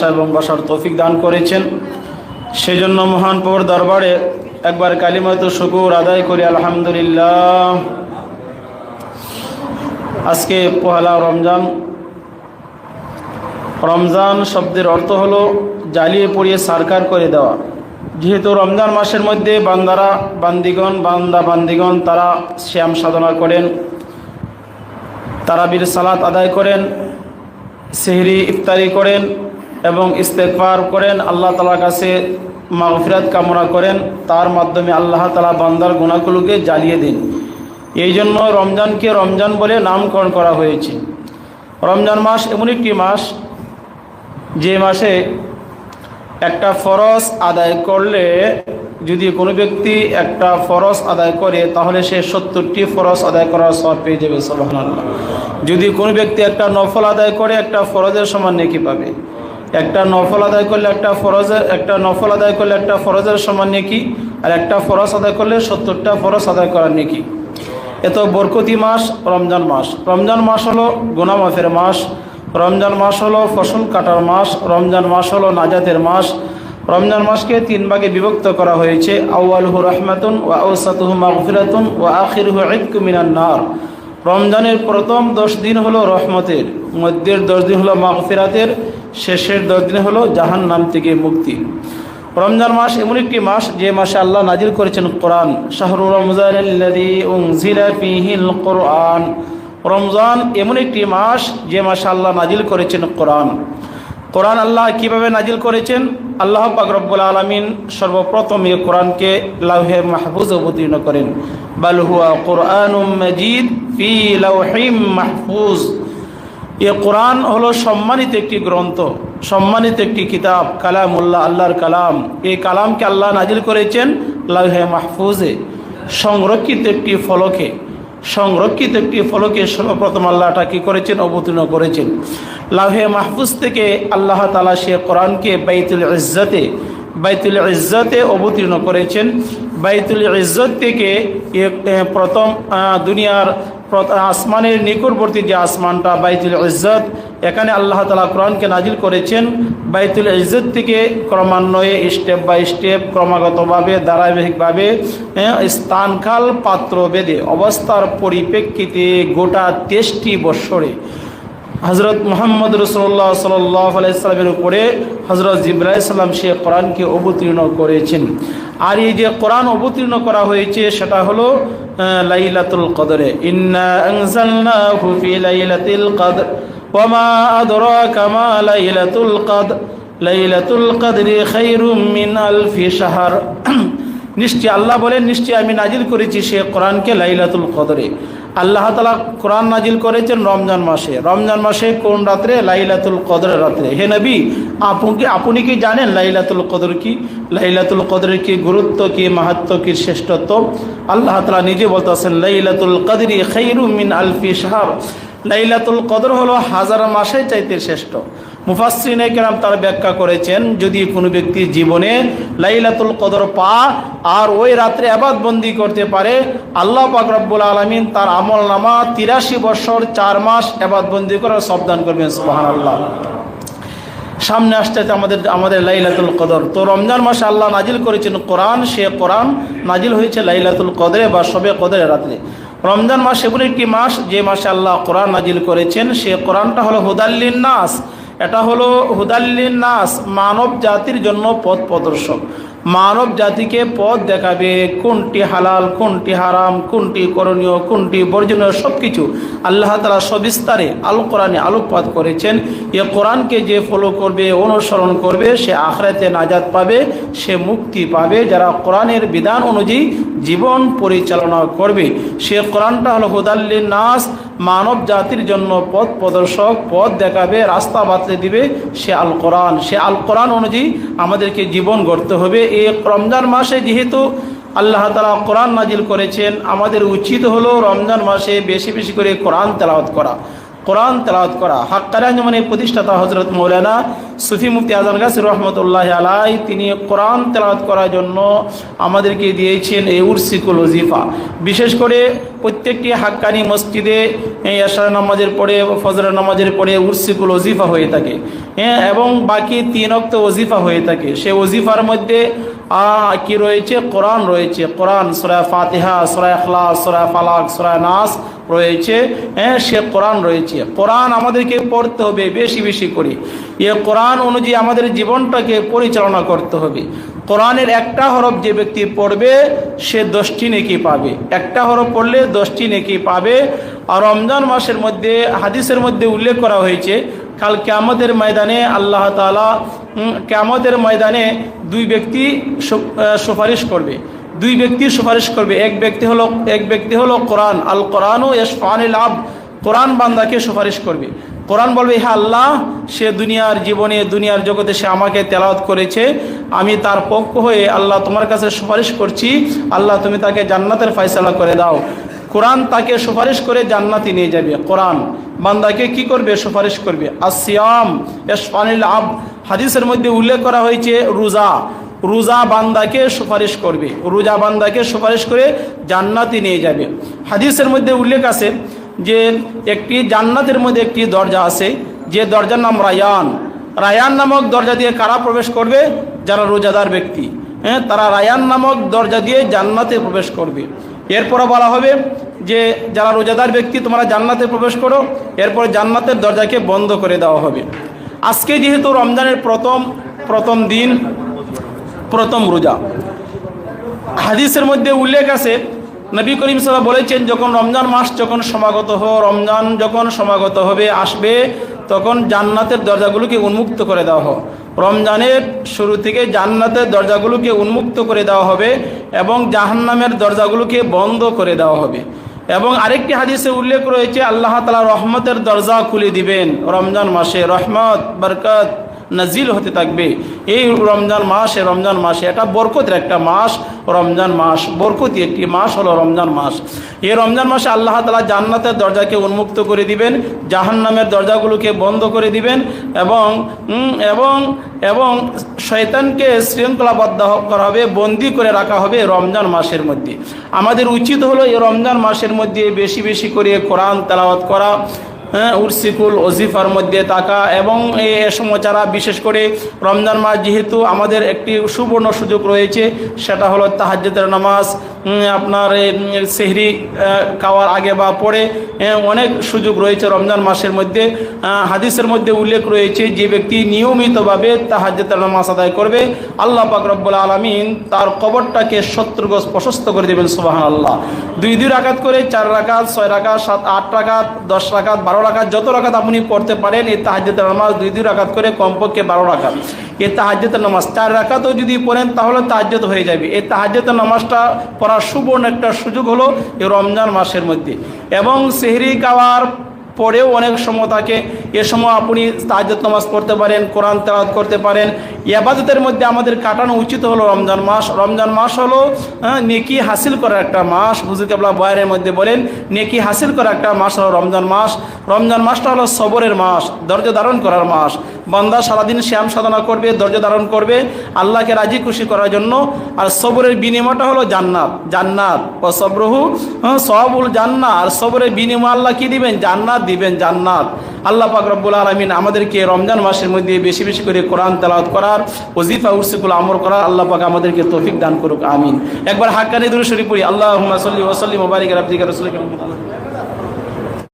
আসা এবং বসার তৌফিক দান করেছেন। সেজন্য মহান পর দরবারে একবার কালিমাত শুকুর আদায় করি, আলহামদুলিল্লাহ। আজকে পহেলা রমজান। রমজান শব্দের অর্থ হলো জ্বালিয়ে পড়িয়ে সারকার করে দেওয়া। যেহেতু রমজান মাসের মধ্যে বান্দারা, বান্দিগণ, বান্দা বান্দিগণ, তারা শ্যাম সাধনা করেন, তারাবির সালাত আদায় করেন, সেহরি ইফতারি করেন এবং ইস্তেকবার করেন, আল্লাহ তালার কাছে মাগফিরাত কামনা করেন, তার মাধ্যমে আল্লাহ তালা বান্দার গুণাগুলোকে জ্বালিয়ে দিন। এই জন্য রমজানকে রমজান বলে নামকরণ করা হয়েছে। রমজান মাস এমন একটি মাস, যে মাসে একটা ফরজ আদায় করলে যদি কোনো ব্যক্তি একটা ফরজ আদায় করে, তাহলে সে সত্তরটি ফরজ আদায় করার সব পেয়ে যাবে সোহান যদি কোনো ব্যক্তি একটা নফল আদায় করে, একটা ফরজের সমান নেকি পাবে। একটা নফল আদায় করলে একটা ফরজের একটা নফল আদায় করলে একটা ফরজের সমান নেকি, আর একটা ফরজ আদায় করলে সত্তরটা ফরজ আদায় করার নেকি। এত বরকতি মাস, রমজান মাস। রমজান মাস হলো গোনামাফের মাস। রমজান মাস হলো ফসল কাটার মাস। রমজান মাস হলো নাজাতের মাস। রমজান মাসকে তিন ভাগে বিভক্ত করা হয়েছে। আউআলহু রহমাতুন ও আউসাতুহু মাগফিরাতুন ও আখিরহু ইদকু মিনান নার। রমজানের প্রথম দশ দিন হলো রহমতের, মধ্যের দশ দিন হলো মাগফিরাতের, শেষের দশ দিন হলো জাহান নাম থেকে মুক্তি। রমজান মাস এমন একটি মাস যে মাসে আল্লাহ নাজিল করেছেন কোরআন শাহরু রমজান কোরআন। রমজান এমন একটি মাস যে মাসে আল্লাহ নাজিল করেছেন কোরআন। কোরআন আল্লাহ কীভাবে নাজিল করেছেন? আল্লাহ পাকরব্বুল আলমিন সর্বপ্রথম এই কোরআনকে লাউহে মাহফুজ অবতীর্ণ করেন। বালহুয়া কোরআন মজিদ ফি লাউহিম মাহফুজ। এ কোরআন হলো সম্মানিত একটি গ্রন্থ, সম্মানিত একটি কিতাব, কালামুল্লাহ, আল্লাহর কালাম। এই কালামকে আল্লাহ নাজিল করেছেন লাউহে মাহফুজে, সংরক্ষিত একটি ফলকে। সংরক্ষিত একটি ফলকে সর্বপ্রথম আল্লাহটা কি করেছেন? অবতীর্ণ করেছেন। লাহে মাহফুজ থেকে আল্লাহ তালা সে কোরআনকে বাইতুল ইজ্জতে বাইতুল ইজ্জতে অবতীর্ণ করেছেন। বাইতুল ইজ্জত থেকে প্রথম দুনিয়ার আসমানের নিকটবর্তী যে আসমানটা, বাইতুল ইজ্জত, এখানে আল্লাহ তালা কোরআনকে নাজিল করেছেন। বাইতুল ইজ্জত থেকে ক্রমান্বয়ে স্টেপ বাই স্টেপ ক্রমাগতভাবে, ধারাবাহিকভাবে স্থানকাল পাত্র বেদে অবস্থার পরিপ্রেক্ষিতে গোটা তেষ্টি বৎসরে হজরত মোহাম্মদ রসোল্লা সাল্লাহ উপরে হজরত জিব্রাহিসাল্লাম সে কোরআনকে অবতীর্ণ করেছেন। আর এই যে কোরআন অবতীর্ণ করা হয়েছে, সেটা হলো লাইলাতুল কদরে। লাইলাতিল কদর ওয়ামা আদরাকা মা লাইলাতুল কদর, লাইলাতুল কদরি খায়রুম মিন আলফি শাহর। নিশ্চয় আল্লাহ বলেন, নিশ্চয় আমি নাজিল করেছি সে কোরআনকে লাইলাতুল কদরে। আল্লাহ তালা কোরআন নাজিল করেছেন রমজান মাসে। রমজান মাসে কোন রাত্রে? লাইলাতুল কদরের রাত্রে। হে নবী, আপনি আপনি কি জানেন লাইলাতুল কদর কি? লাইলাতুল কদরের কি গুরুত্ব কি মাহাত্ম কি, শ্রেষ্ঠত্ব? আল্লাহ তালা নিজে বলতেছেন, লাইলাতুল কদরি খৈরু মিন আলফি সাহাব লাইলাতুল কদর হলো হাজার মাসে চাইতে শ্রেষ্ঠ। মুফাসরিনে কেরাম তার ব্যাখ্যা করেছেন, যদি কোনো ব্যক্তির জীবনে লাইলাতুল কদর পা আর ওই রাত্রে আবাদ বন্দি করতে পারে, আল্লাহ পাক রব্বুল আলমিন তার আমল নামা তিরাশি বছর চার মাস আবাদ বন্দি করার সবদান করবেন সুবাহান আল্লাহ সামনে আসতে আমাদের আমাদের লাইলাতুল কদর। তো রমজান মাসে আল্লাহ নাজিল করেছেন কোরআন, সে কোরআন নাজিল হয়েছে লাইলাতুল কদরে বা সবে কদরে রাত্রে। রমজান মাস এমন একটি মাস, যে মাসে আল্লাহ কোরআন নাজিল করেছেন, সে কোরআনটা হলো হুদাল্লিন নাস। এটা হলো হুদাল্লিন নাস, মানব জাতির জন্য পথ প্রদর্শক। মানব জাতিকে পথ দেখাবে কোনটি হালাল, কোনটি হারাম, কোনটি করণীয়, কোনটি বর্জনীয় সব কিছু আল্লাহ তালা সবিস্তারে আল কোরআনে আলোকপাত করেছেন। এ কোরআনকে যে ফলো করবে, অনুসরণ করবে, সে আখরাতে নাজাদ পাবে, সে মুক্তি পাবে যারা কোরআনের বিধান অনুযায়ী জীবন পরিচালনা করবে। সে কোরআনটা হলো হুদাল্লিন নাস মানব জাতির জন্য পথ প্রদর্শক, পথ দেখাবে, রাস্তা বাতলে দিবে সে আল কোরআন সে আল কোরআন অনুযায়ী আমাদেরকে জীবন গড়তে হবে। এই রমজান মাসে যেহেতু আল্লাহ তালা কোরআন নাজিল করেছেন, আমাদের উচিত হলো রমজান মাসে বেশি বেশি করে কোরআন তেলাওয়াত করা। কোরআন তেলাওয়াত করা। হাক্কারে আঞ্জমানের প্রতিষ্ঠাতা হজরত মৌলানা সুফি মুফতি আজম গাছির রহমতুল্লাহ আলাই তিনি কোরআন তেলাওয়াত করার জন্য আমাদেরকে দিয়েছেন এই উর্সিকুল ওজিফা। বিশেষ করে প্রত্যেকটি হাক্কানি মসজিদে এই আশার নামাজের পরে, ফজরের নামাজের পরে উর্সিকুল ওজিফা হয়ে থাকে। হ্যাঁ এবং বাকি তিন অক্ত ওজিফা হয়ে থাকে। সে ওজিফার মধ্যে কি রয়েছে? কোরআন রয়েছে। কোরআন সুরায় ফাতিহা সুরায় আখলাস সরায় ফালাক সুরায় নাস রয়েছে হ্যাঁ সে কোরআন রয়েছে। কোরআন আমাদেরকে পড়তে হবে বেশি বেশি করে। এ কোরআন অনুযায়ী আমাদের জীবনটাকে পরিচালনা করতে হবে। কোরআনের একটা হরফ যে ব্যক্তি পড়বে, সে দশটি নেকি পাবে। একটা হরফ পড়লে দশটি নেকি পাবে। আর রমজান মাসের মধ্যে, হাদিসের মধ্যে উল্লেখ করা হয়েছে, কাল ক্যামতের ময়দানে আল্লাহ তালা ক্যামতের ময়দানে দুই ব্যক্তি সুপারিশ করবে। দুই ব্যক্তি সুপারিশ করবে। এক ব্যক্তি হলো এক ব্যক্তি হলো কোরআন। আল কোরআন ও ইসফানিল আব কোরআন বান্দাকে সুপারিশ করবে। কোরআন বলবে হ্যাঁ আল্লাহ, সে দুনিয়ার জীবনে, দুনিয়ার জগতে সে আমাকে তেলাওয়াত করেছে। আমি তার পক্ষ হয়ে আল্লাহ তোমার কাছে সুপারিশ করছি। আল্লাহ, তুমি তাকে জান্নাতের ফয়সালা করে দাও। কোরআন তাকে সুপারিশ করে জান্নাতি নিয়ে যাবে। কোরআন বান্দাকে কি করবে? সুপারিশ করবে। আসিয়াম ইসফানিল আব হাদিসের মধ্যে উল্লেখ করা হয়েছে, রোজা। রোজা বান্দাকে সুপারিশ করবে। রোজা বান্দাকে সুপারিশ করে জান্নাতি নিয়ে যাবে। হাদিসের মধ্যে উল্লেখ আছে যে, একটি জান্নাতের মধ্যে একটি দরজা আছে, যে দরজার নাম রায়ান। রায়ান নামক দরজা দিয়ে কারা প্রবেশ করবে? যারা রোজাদার ব্যক্তি। হ্যাঁ তারা রায়ান নামক দরজা দিয়ে জান্নাতে প্রবেশ করবে। এরপরে বলা হবে যে, যারা রোজাদার ব্যক্তি, তোমরা জান্নাতে প্রবেশ করো। এরপর জান্নাতের দরজাকে বন্ধ করে দেওয়া হবে। আজকে যেহেতু রমজানের প্রথম প্রথম দিন প্রথম রোজা। হাদিসের মধ্যে উল্লেখ আছে, নবী করিম সাল্লাহ বলেছেন, যখন রমজান মাস যখন সমাগত হো, রমজান যখন সমাগত হবে, আসবে, তখন জান্নাতের দরজাগুলোকে উন্মুক্ত করে দেওয়া হোক। রমজানের শুরু থেকে জান্নাতের দরজাগুলোকে উন্মুক্ত করে দেওয়া হবে এবং জাহান্নামের দরজাগুলোকে বন্ধ করে দেওয়া হবে। এবং আরেকটি হাদিসে উল্লেখ রয়েছে, আল্লাহ তালা রহমতের দরজা খুলে দিবেন, রমজান মাসে রহমত, বরকত। নাজিল হতে থাকবে। এই রমজান মাস রমজান মাসে এটা বরকতের একটা মাস। রমজান মাস বরকতি একটি মাস হলো রমজান মাস। এই রমজান মাসে আল্লাহ তালা জান্নাতের দরজাকে উন্মুক্ত করে দিবেন, জাহান্নামের দরজাগুলোকে বন্ধ করে দিবেন এবং এবং এবং শয়তানকে শৃঙ্খলাবদ্ধ করা হবে, বন্দি করে রাখা হবে রমজান মাসের মধ্যে। আমাদের উচিত হলো এই রমজান মাসের মধ্যে বেশি বেশি করে কোরআন তেলাওয়াত করা উর্সিকুল ওজিফার মধ্যে থাকা এবং এ সময় যারা বিশেষ করে রমজান মাস যেহেতু আমাদের একটি সুবর্ণ সুযোগ রয়েছে সেটা হলো তাহাজ্জতের নামাজ আপনার সেহরি খাওয়ার আগে বা পরে হ্যাঁ, অনেক সুযোগ রয়েছে রমজান মাসের মধ্যে। হাদিসের মধ্যে উল্লেখ রয়েছে যে ব্যক্তি নিয়মিতভাবে তাহাজ্জতের নামাজ আদায় করবে আল্লাহ পাক রব্বুল আলমিন তার কবরটাকে সত্তর গজ প্রশস্ত করে দেবেন সুবাহান আল্লাহ দুই দুই রাকাত করে চার রাকাত ছয় রাকাত সাত আট রাকাত দশ রাকাত বারো রাকাত, যত রাখাত আপনি পড়তে পারেন, এই তাহাজের নামাজ দুই দুই রাখাত করে কমপক্ষে বারো রাখাত এই তাহাজের নামাজ চার রাখাতও যদি পড়েন, তাহলে তাহাজ্জত হয়ে যাবে। এই তাহাজের নামাজটা পড়ার সুবর্ণ একটা সুযোগ হলো এই রমজান মাসের মধ্যে। এবং সেহরি খাওয়ার পরেও অনেক সময় থাকে। এ সময় আপনি তাহাজ্জত নামাজ পড়তে পারেন কোরআন তেলাওয়াত করতে পারেন। এবাদতের মধ্যে আমাদের কাটানো উচিত হলো রমজান মাস। রমজান মাস হলো হ্যাঁ, নেকি হাসিল করার একটা মাস। হুজুর আবলা বয়ারের মধ্যে বলেন নেকি হাসিল করার একটা মাস হলো রমজান মাস। রমজান মাসটা হলো সবরের মাস ধৈর্য ধারণ করার মাস। বান্দা সারাদিন শ্যাম সাধনা করবে ধৈর্য ধারণ করবে আল্লাহকে রাজি খুশি করার জন্য। আর সবরের বিনিময়টা হলো জান্নাত জান্নাত। ও সবরহু হ্যাঁ, সবুল জান্নাত। আর সবরের বিনিময় আল্লাহ কি দিবেন? জান্নাত দিবেন, জান্নাত। আল্লাহ পাক রব্বুল আলমিন আমাদেরকে রমজান মাসের মধ্যে বেশি বেশি করে কোরআন তেলাওয়াত করার, ওজিফা উরসিকুল আমর করার আল্লাহ পাক আমাদেরকে তৌফিক দান করুক, আমিন। একবার হাক্কানি দুরু শরীফ পড়ি আল্লাহ সাল্লি ওসাল্লি মোবারিক রাব্দিকা মুহাম্মদ।